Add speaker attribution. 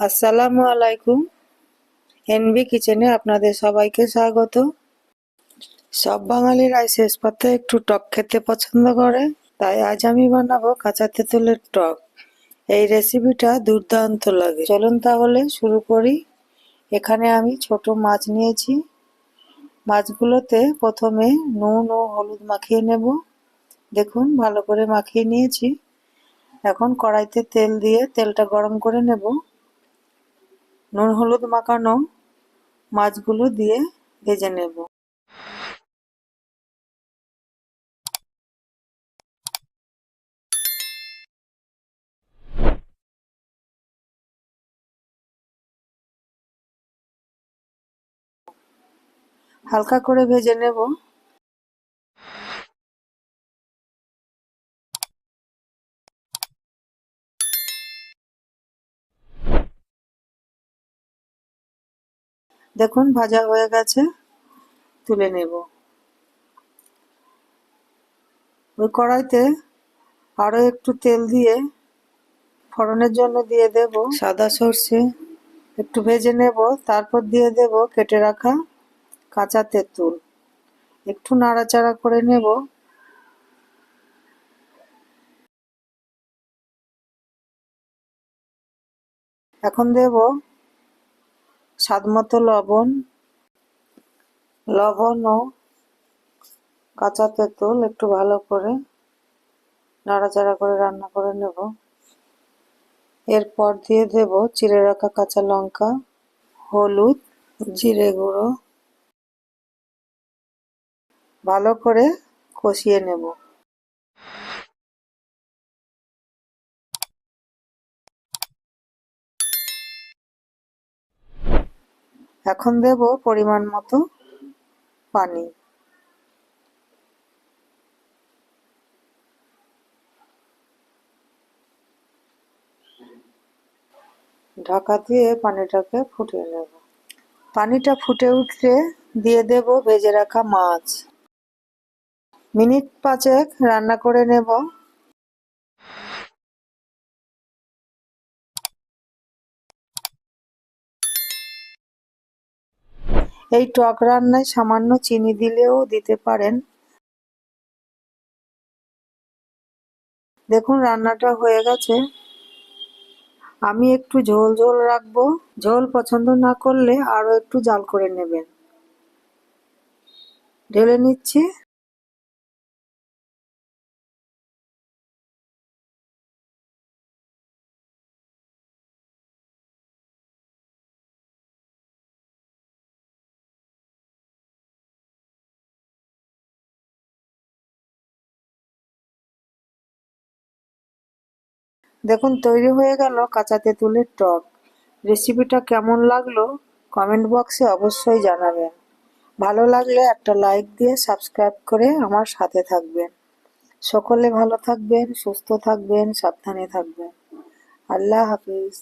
Speaker 1: আসসালামু আলাইকুম। এনবি কিচেনে আপনাদের সবাইকে স্বাগত। সব বাঙালিরাই শেষ পাতে একটু টক খেতে পছন্দ করে, তাই আজ আমি বানাবো কাঁচা তেঁতুলের টক। এই রেসিপিটা দুর্দান্ত লাগে। চলুন তাহলে শুরু করি। এখানে আমি ছোট মাছ নিয়েছি। মাছগুলোতে প্রথমে নুন ও হলুদ মাখিয়ে নেব। দেখুন, ভালো করে মাখিয়ে নিয়েছি। এখন কড়াইতে তেল দিয়ে তেলটা গরম করে নেব। নুন হলুদ মাখানো মাছগুলো দিয়ে ভেজে নেব। হালকা করে ভেজে নেব। দেখুন ভাজা হয়ে গেছে তুলে নেব। ওই কড়াইতে আরও একটু তেল দিয়ে ফোড়নের জন্য দিয়ে দেব। সাদা সর্ষে। একটু ভেজে নেব তারপর দিয়ে দেব কেটে রাখা কাঁচা তেঁতুল। একটু নাড়াচাড়া করে নেব। এখন দেব স্বাদ মতো লবণ লবণ ও কাঁচা তেঁতুল একটু ভালো করে নাড়াচাড়া করে রান্না করে নেব। এরপর দিয়ে দেব চিড়ে রাখা কাঁচা লঙ্কা, হলুদ, জিরে গুঁড়ো। ভালো করে কষিয়ে নেব। এখন দেব পরিমাণ মতো পানি। ঢাকা দিয়ে পানিটাকে ফুটিয়ে নেব। পানিটা ফুটে উঠলে দিয়ে দেব ভেজে রাখা মাছ। মিনিট পাঁচেক রান্না করে নেব। এই টক রান্নায় সামান্য চিনি দিলেও দিতে পারেন। দেখুন, রান্নাটা হয়ে গেছে। আমি একটু ঝোল ঝোল রাখব। ঝোল পছন্দ না করলে আরও একটু জাল করে নেবেন। ঢেলে নিচ্ছি। দেখুন, তৈরি হয়ে গেল কাঁচা তেঁতুলের টক। রেসিপিটা কেমন লাগল কমেন্ট বক্সে অবশ্যই জানাবেন। ভালো লাগলে একটা লাইক দিয়ে সাবস্ক্রাইব করে আমার সাথে থাকবেন। সকলে ভালো থাকবেন, সুস্থ থাকবেন, সাবধানে থাকবেন। আল্লাহ হাফিজ।